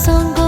낯선